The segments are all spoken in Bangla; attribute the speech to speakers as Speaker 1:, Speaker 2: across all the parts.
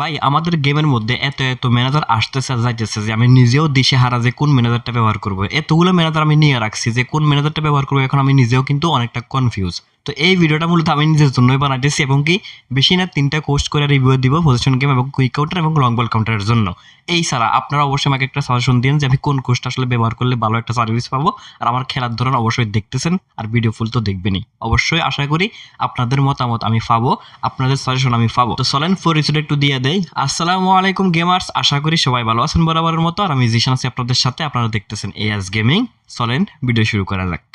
Speaker 1: ভাই, আমাদের গেমের মধ্যে এত এত ম্যানেজার আসতেছে, যাইতেছে যে আমি নিজেও দিশে হারা যে কোন ম্যানেজারটা ব্যবহার করব। এতগুলো ম্যানেজার আমি নিয়ে রাখছি যে কোন ম্যানেজারটা ব্যবহার করব, এখন আমি নিজেও কিন্তু অনেকটা কনফিউজ তো এই ভিডিওটা মূলত আমি নিজের জন্যই বানাইতেছি এবং কি বেশি না তিনটা কোর্স করে রিভিউ দিব পজিশন গেম এবং কুইক কাউন্টার এবং লং বল কাউন্টারের জন্য। এই ছাড়া আপনারা অবশ্যই আমাকে একটা সাজেশন দিন যে আমি কোন কোর্সটা আসলে ব্যবহার করলে ভালো একটা সার্ভিস পাবো। আর আমার খেলার ধরন অবশ্যই দেখতেছেন, আর ভিডিও ফুল তো দেখবেনই। অবশ্যই আশা করি আপনাদের মতামত আমি পাবো, আপনাদের সাজেশন আমি পাবো। তো চলেন ফোর রিসোড একটু দিয়ে দেই। আসসালামু আলাইকুম গেমার্স আশা করি সবাই ভালো আছেন বরাবরের মতো। আর আমি জিশান আছি আপনাদের সাথে, আপনারা দেখতেছেন এএস গেমিং চলেন ভিডিও শুরু করা যাক।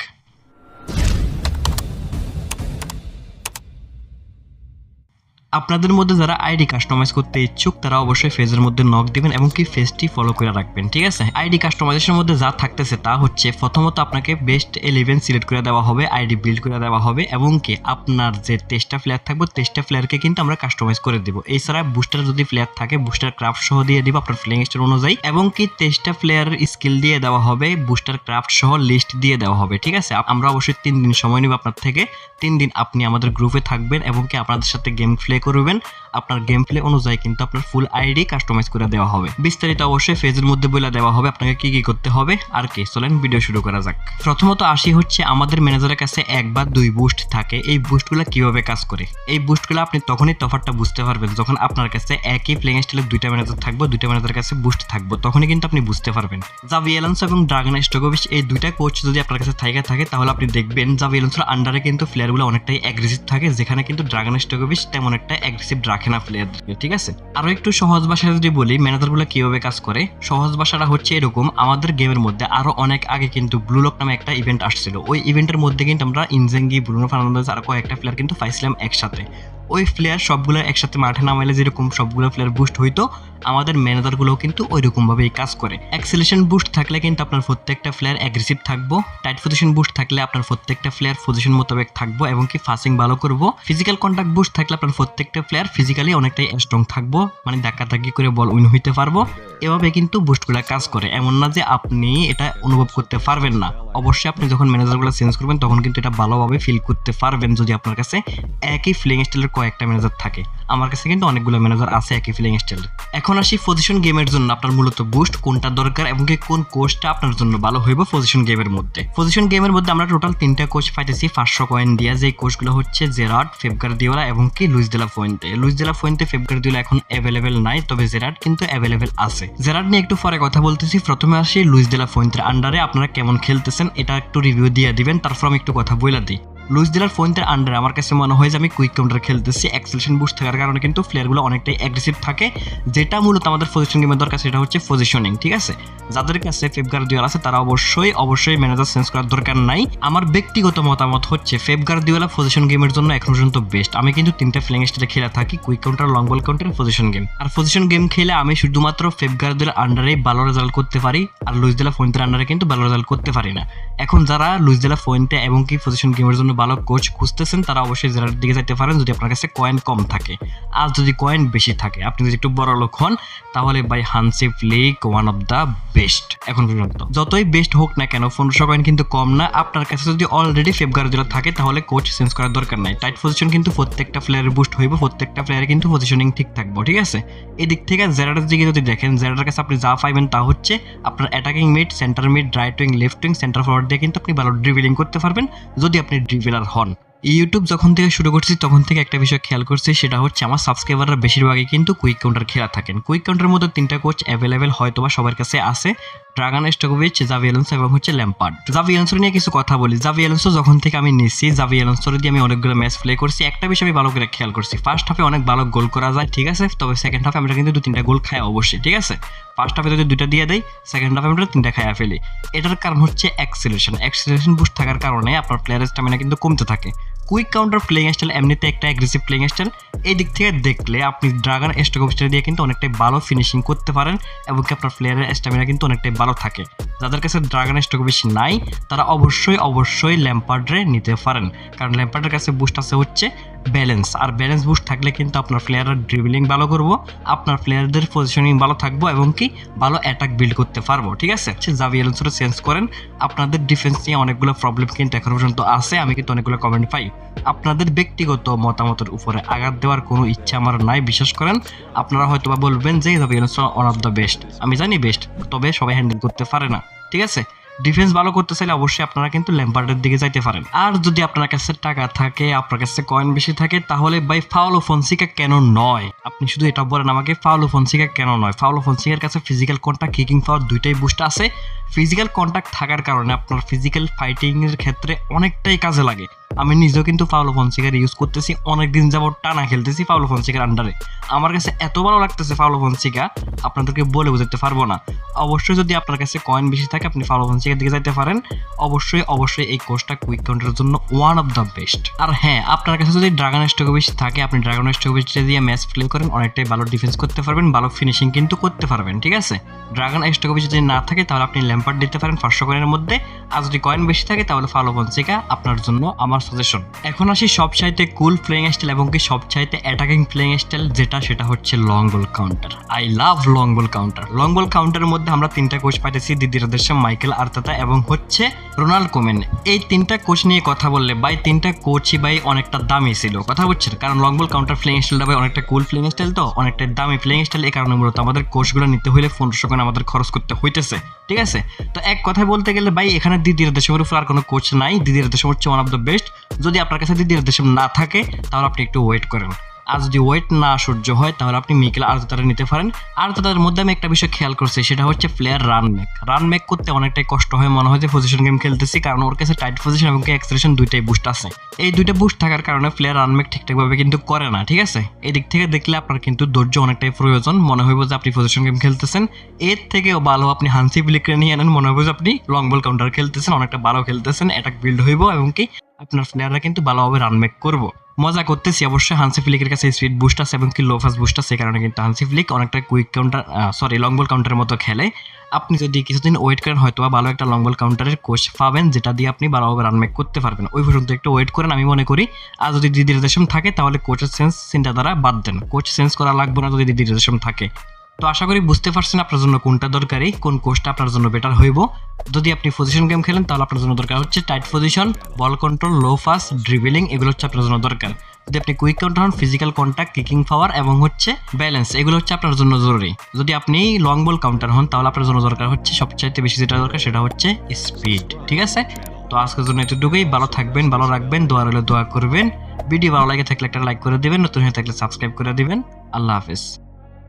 Speaker 1: আপনাদের মধ্যে যারা আইডি কাস্টমাইজ করতে ইচ্ছুক, তারা অবশ্যই ফেজের মধ্যে নক দিবেন এবং কি ফেজটি ফলো করে রাখবেন, ঠিক আছে? আইডি কাস্টমাইজেশনের মধ্যে যা থাকতেছে তা হচ্ছে প্রথমত আপনাকে বেস্ট ইলেভেন সিলেক্ট করে দেওয়া হবে, আইডি বিল্ড করে দেওয়া হবে এবং কি আপনার যে তেইশটা প্লেয়ার থাকবে তেইশটা প্লেয়ারকে কিন্তু আমরা কাস্টমাইজ করে দেবো। এছাড়া বুস্টার যদি প্লেয়ার থাকে বুস্টার ক্রাফট সহ দিয়ে দিব আপনার প্লেইং স্টার অনুযায়ী এবং কি তেইশটা প্লেয়ারের স্কিল দিয়ে দেওয়া হবে বুস্টার ক্রাফট সহ লিস্ট দিয়ে দেওয়া হবে, ঠিক আছে? আমরা অবশ্যই তিন দিন সময় নিব আপনার থেকে। তিন দিন আপনি আমাদের গ্রুপে থাকবেন এবং কি আপনাদের সাথে গেম প্লে করবেন, আপনার গেম প্লে অনুযায়ী কিন্তু আপনার ফুল আইডি কাস্টমাইজ করে দেওয়া হবে। বিস্তারিত অবশ্যই ফেজের মধ্যে বলে দেওয়া হবে, আপনাকে কি কি করতে হবে। আর কি, চলেন ভিডিও শুরু করা যাক। প্রথমত আসি হচ্ছে আমাদের ম্যানেজারের কাছে এক বা দুই বুস্ট থাকে। এই বুস্টগুলো কীভাবে কাজ করে? এই বুস্টগুলো আপনি তখনই তফাৎটা বুঝতে পারবেন যখন আপনার কাছে একই প্লেইং স্টাইলের দুইটা ম্যানেজার থাকবে, দুইটা ম্যানেজারের কাছে বুস্ট থাকবে, তখনই কিন্তু আপনি বুঝতে পারবেন। জাভি এলান্স এবং ড্রাগন স্টোকোভিচ এই দুইটা কোচ যদি আপনার কাছে থাইকা থাকে, তাহলে আপনি দেখবেন জাভি এলান্সের আন্ডারে কিন্তু প্লেয়ারগুলো অনেকটাই অ্যাগ্রেসিভ থাকে, যেখানে কিন্তু ড্রাগন স্টোকোভিচ তেমন একটা অ্যাগ্রেসিভ রাখে না প্লেয়ারদেরকে ঠিক আছে? আরও একটু সহজ ভাষায় যদি বলি ম্যানেজারগুলো কীভাবে কাজ করে? সহজ ভাষাটা হচ্ছে এরকম, আমাদের গেমের মধ্যে আরও অনেক আগে কিন্তু ব্লু লক নামে একটা ইভেন্ট আসছিল। ওই ইভেন্টের মধ্যে কিন্তু আমরা ইনজেঙ্গি ব্রুনো ফার্নান্দেজ আর কয়েকটা প্লেয়ার কিন্তু পাইছিলাম একসাথে। ওই প্লেয়ার সবগুলো একসাথে মাঠে নামাইলে যেরকম সবগুলো প্লেয়ার বুস্ট হইতো, আমাদের ম্যানেজারগুলোও কিন্তু ওই রকমভাবেই কাজ করে। অ্যাক্সিলেশন বুস্ট থাকলে কিন্তু আপনার প্রত্যেকটা প্লেয়ার অ্যাগ্রেসিভ থাকব টাইট পজিশন বুস্ট থাকলে আপনার প্রত্যেকটা প্লেয়ার পজিশন মোতাবেক থাকব এবং কি ফাসিং ভালো করব। ফিজিক্যাল কন্ট্যাক্ট বুস্ট থাকলে আপনার প্রত্যেকটা প্লেয়ার ফিজিক্যালি অনেকটাই স্ট্রং থাকব মানে ধাক্কা ধাক্কি করে বল উইন হইতে পারব। এভাবে কিন্তু বুস্টগুলো কাজ করে। এমন না যে আপনি এটা অনুভব করতে পারবেন না। অবশ্যই আপনি যখন ম্যানেজারগুলো চেঞ্জ করবেন, তখন কিন্তু এটা ভালোভাবে ফিল করতে পারবেন যদি আপনার কাছে একই ফিলিং স্টাইলের কয়েকটা ম্যানেজার থাকে। আমার কাছে কিন্তু অনেকগুলো ম্যানেজার আছে একই ফিলিং স্টাইলের এখন আসি পজিশন গেমের জন্য আপনার মূলত বুস্ট কোনটা দরকার এবং কোন কোর্সটা আপনার জন্য ভালো হইব পজিশন গেমের মধ্যে। পজিশন গেমের মধ্যে আমরা টোটাল তিনটা কোচ পাইতেছি, পাঁচশো কয়েন দিয়া। যে কোর্সগুলো হচ্ছে জেরাট ফেবগার দিওলা এবং কি লুইস দেলা ফোয়েন্টে লুইস দেলা ফোয়েন্টে ফেবগার দিওলা এখন অ্যাভেলেবেল নাই, তবে জেরাট কিন্তু অ্যাভেলেবেল আছে। জেরাট নিয়ে একটু পরে কথা বলতেছি। প্রথমে আসি লুইস দেলা ফোয়েন্টের আন্ডারে আপনারা কেমন খেলতেছেন, এটা একটু রিভিউ দিয়ে দিবেন, তারপর আমি একটু কথা বলে দিই। লুইস দিলার ফোনটার আন্ডারে আমার কাছে মনে হয় যে আমি কুইক কাউন্টার খেলতেছি অ্যাক্সেলেশন বুস্ট থাকার কারণে কিন্তু প্লেয়ারগুলো অনেকটাই অ্যাগ্রেসিভ থাকে। যেটা মূলত আমাদের পজিশন গেমের দরকার, সেটা হচ্ছে পজিশনিং ঠিক আছে? যাদের কাছে ফেবগার দিওয়ালা আছে, তারা অবশ্যই অবশ্যই ম্যানেজার চেঞ্জ করার দরকার নাই। আমার ব্যক্তিগত মতামত হচ্ছে ফেবগার দিওয়ালা পজিশন গেমের জন্য এখন পর্যন্ত বেস্ট আমি কিন্তু তিনটা ফ্লিং স্টাইলে খেলে থাকি quick counter long ball counter position game আর পজিশন গেম খেলে আমি শুধুমাত্র ফেবগার দিওয়ার আন্ডারে ভালো রেজাল্ট করতে পারি, আর লুইস দিলা ফোনটার আন্ডারে কিন্তু ভালো রেজাল্ট করতে পারি না। এখন যারা লুইস দিলা ফোনটা এবং কি পজিশন গেমের জন্য ভালো কোচ খুঁজতেছেন, তারা অবশ্যই জেরার দিকে যেতে পারেন, যদি আপনার কাছে কয়েন কম থাকে। আর যদি কয়েন বেশি থাকে, আপনি যদি একটু বড় লোক হন, তাহলে by Hansi Flick one of the best এখন পর্যন্ত যতই বেস্ট হোক না কেন, পনেরোশো কয়েন কিন্তু কম না। আপনার কাছে যদি অলরেডি ফেবগার যেটা থাকে, তাহলে কোচ চেঞ্জ করার দরকার নাই। টাইট পজিশন কিন্তু প্রত্যেকটা প্লেয়ারের বুস্ট হইব, প্রত্যেকটা প্লেয়ারের কিন্তু পজিশনিং ঠিক থাকব, ঠিক আছে? এদিক থেকে জেরারের দিকে যদি দেখেন জেরারের কাছে আপনি যা পাইবেন তা হচ্ছে, আপনার attacking mid centre mid right wing left wing centre forward দিয়ে কিন্তু আপনি ভালো ড্রিভিলিং করতে পারবেন। যদি আপনি ড্রিভিলার হন। ইউটিউব যখন থেকে শুরু করছি, তখন থেকে একটা বিষয় খেয়াল করছি, সেটা হচ্ছে আমার সাবস্ক্রাইবাররা বেশিরভাগই কিন্তু কুইক কাউন্টার খেলা থাকেন। কুইক কাউন্টারের মধ্যে তিনটা কোচ অ্যাভেলেবেল হয়তো বা সবার কাছে আছে। ড্রাগন স্টকোভিচ জাভি এলন্সো এবং হচ্ছে ল্যাম্পার্ড জাভি এলন্সো নিয়ে কিছু কথা বলি। জাভি এলন্সো যখন থেকে আমি নিচ্ছি জাভি এলন্সোর দিয়ে আমি অনেকগুলো ম্যাচ প্লে করছি। একটা বিষয় আমি ভালো করে খেয়াল করছি। ফার্স্ট হাফে অনেক ভালো গোল করা যায়, ঠিক আছে? তবে সেকেন্ড হাফে আমরা কিন্তু দু তিনটা গোল খাই অবশ্যই, ঠিক আছে? ফার্স্ট হাফে যদি দুইটা দিয়ে দেয় সেকেন্ড হাফে আমরা তিনটা খাইয়া ফেলি। এটার কারণ হচ্ছে অ্যাক্সিলেশন অ্যাক্সিলেশন বুস্ট থাকার কারণে আপনার প্লেয়ারের স্টামিনা কিন্তু কমতে থাকে। কুইক কাউন্টার প্লেইং স্টাইল এমনিতে একটা অ্যাগ্রেসিভ প্লেইং স্টাইল এই দিক থেকে দেখলে আপনি ড্রাগন স্টকোভিস্টার দিয়ে কিন্তু অনেকটাই ভালো ফিনিশিং করতে পারেন এবং কি আপনার প্লেয়ারের স্টামিনা কিন্তু অনেকটাই ভালো থাকে। যাদের কাছে ড্রাগন স্টকোভিচ নাই, তারা অবশ্যই অবশ্যই ল্যাম্পার্ডরে নিতে পারেন। কারণ ল্যাম্পার্ডের কাছে বুস্ট আছে হচ্ছে ব্যালেন্স আর ব্যালেন্স বুস্ট থাকলে কিন্তু আপনার প্লেয়াররা ড্রিবলিং ভালো করব, আপনার প্লেয়ারদের পজিশনিং ভালো থাকব এবং কি ভালো অ্যাটাক বিল্ড করতে পারব, ঠিক আছে? জাভি এলন্সোরে চেঞ্জ করেন, আপনাদের ডিফেন্স নিয়ে অনেকগুলো প্রবলেম কিন্তু এখন পর্যন্ত আছে, আমি কিন্তু অনেকগুলো কমেন্ট পাই। আপনাদের ব্যক্তিগত মতামতের উপরে আঘাত দেওয়ার কোনো ইচ্ছা আমার নাই, বিশ্বাস করেন। আপনারা হয়তো বা বলবেন যে Xavi Alonso one of the best আমি জানি বেস্ট তবে সবাই হ্যান্ডেল করতে পারে না, ঠিক আছে? ডিফেন্স ভালো করতে চাইলে অবশ্যই আপনারা কিন্তু ল্যাম্পার্ডের দিকে যাইতে পারেন। আর যদি আপনার কাছে টাকা থাকে, আপনার কাছে কয়েন বেশি থাকে, তাহলে বাই ফাউলো ফনসিকা কেন নয়? আপনি শুধু এটা বলেন আমাকে ফাউলো ফনসিকা কেন নয়? ফাউলো ফনসিকার কাছে ফিজিক্যাল কন্ট্যাক্ট কিকিং পাওয়ার দুইটাই বুস্ট আছে। ফিজিক্যাল কন্ট্যাক্ট থাকার কারণে আপনার ফিজিক্যাল ফাইটিংয়ের ক্ষেত্রে অনেকটাই কাজে লাগে। আমি নিজেও কিন্তু ফাউলো ফন্সিকার ইউজ করতেছি অনেক দিন যাবত টানা খেলতেছি ফাউলো ফন্সিকার আন্ডারে আমার কাছে এত ভালো লাগতেছে ফাউলো ফন্সিকা আপনাদেরকে বলে বোঝাতে পারব না। অবশ্যই যদি আপনার কাছে কয়েন বেশি থাকে, আপনি ফাউলো ফন্সিকার দিকে যাইতে পারেন। অবশ্যই অবশ্যই এই কোর্সটা কুইক কাউন্টারের জন্য ওয়ান অফ দ্য বেস্ট আর হ্যাঁ আপনার কাছে যদি ড্রাগন স্টক বেশি থাকে, আপনি ড্রাগন স্টক বেশি দিয়ে ম্যাচ প্লে করেন, অনেকটাই ভালো ডিফেন্স করতে পারবেন, ভালো ফিনিশিং কিন্তু করতে পারবেন, ঠিক আছে? ড্রাগন স্টক বেশি যদি না থাকে, তাহলে আপনি ল্যাম্পার্ড দিতে পারেন, পাঁচশো কয়েনের মধ্যে। আর যদি কয়েন বেশি থাকে, তাহলে ফালো ফন্সিকা আপনার জন্য আমার সাজেশন এখন আসি সব চাইতে কুল প্লেইং স্টাইল এবং কি সব চাইতে অ্যাটাকিং প্লেইং স্টাইল যেটা, সেটা হচ্ছে long ball counter I love long ball counter long ball কাউন্টারের মধ্যে আমরা তিনটা কোচ পাইতেছি, দিদির দেশে মাইকেল আর্তাতা এবং হচ্ছে রোনাল্ড কোমেন। এই তিনটা কোচ নিয়ে কথা বললে ভাই, তিনটা কোচই ভাই অনেকটা দামি ছিল। কথা বুঝছেন? কারণ লং বল কাউন্টার প্লেইং স্টাইলটা ভাই অনেকটা কুল প্লেইং স্টাইল তো, অনেকটা দামি প্লেইং স্টাইল এই কারণে মূলত আমাদের কোচগুলো নিতে হলে পনেরোশো করে আমাদের খরচ করতে হইতেছে। ঠিক আছে? তো এক কথায় বলতে গেলে ভাই, এখানে দিদির দেশের উপর আর কোনো কোচ নাই। দিদির দেশম হচ্ছে ওয়ান অফ দ্য বেস্ট যদি আপনার কাছে দিদির দেশম না থাকে তাহলে আপনি একটু ওয়েট করেন। আর যদি ওয়েট না সহ্য হয়, তাহলে আপনি মিকেল আর্তারে নিতে পারেন। আর্তার মধ্যে আমি একটা বিষয় খেয়াল করছি, সেটা হচ্ছে player run make run make করতে অনেকটাই কষ্ট হয়, মনে হয় যে পজিশন গেম খেলতেছি, কারণ ওর কাছে টাইট পজিশন এবং এক্সপ্রেশন দুইটাই বুস্ট আছে। এই দুইটা বুস্ট থাকার কারণে প্লেয়ার রান মেক ঠিকঠাকভাবে কিন্তু করে না, ঠিক আছে? এই দিক থেকে দেখলে আপনার কিন্তু ধৈর্য অনেকটাই প্রয়োজন। মনে হইব যে আপনি পজিশন গেম খেলতেছেন। এর থেকেও ভালো আপনি হানসি ফ্লিকরে নিয়ে আনেন মনে হইব যে আপনি লং বল কাউন্টার খেলতেছেন, অনেকটা ভালো খেলতেছেন অ্যাটাক বিল্ড হইব এবং কি আপনার প্লেয়াররা কিন্তু ভালোভাবে রান মেক করব। মজা করতেছি অবশ্যই হানসি ফ্লিকের কাছে স্পিড বুস্ট আছে এবং কি লো ফাস্ট বুস্ট আছে কারণে কিন্তু হানসি ফ্লিক অনেকটা quick counter sorry long ball কাউন্টারের মতো খেলে। আপনি যদি কিছুদিন ওয়েট করেন হয়তো ভালো একটা লং বল কাউন্টারের কোচ পাবেন, যেটা দিয়ে আপনি ভালোভাবে রান মেক করতে পারবেন। ওই পর্যন্ত একটু ওয়েট করেন, আমি মনে করি, আর যদি দেশম থাকে, তাহলে কোচের সেন্স চিন্তাধারা বাদ দেন। কোচ সেন্স করা লাগবে না যদি দেশম থাকে। তো আশা করি বুঝতে পারছেন আপনার জন্য কোনটা দরকারি, কোন কোর্সটা আপনার জন্য বেটার হইব। যদি আপনি পজিশন গেম খেলেন, তাহলে আপনার জন্য দরকার হচ্ছে tight position ball control low fast dribbling এগুলো হচ্ছে আপনার জন্য দরকার। যদি আপনি কুইক কাউন্টার হন ফিজিক্যাল কন্ট্যাক্ট কিকিং পাওয়ার এবং হচ্ছে ব্যালেন্স এগুলো হচ্ছে আপনার জন্য জরুরি। যদি আপনি লং বল কাউন্টার হন, তাহলে আপনার জন্য দরকার হচ্ছে সবচাইতে বেশি যেটা দরকার, সেটা হচ্ছে স্পিড ঠিক আছে? তো আজকের জন্য এতটুকুই, ভালো থাকবেন, ভালো রাখবেন, দোয়া রইলে, দোয়া করবেন। ভিডিও ভালো লাগে থাকলে একটা লাইক করে দিবেন, নতুন হয়ে থাকলে সাবস্ক্রাইব করে দিবেন। আল্লাহ হাফেজ।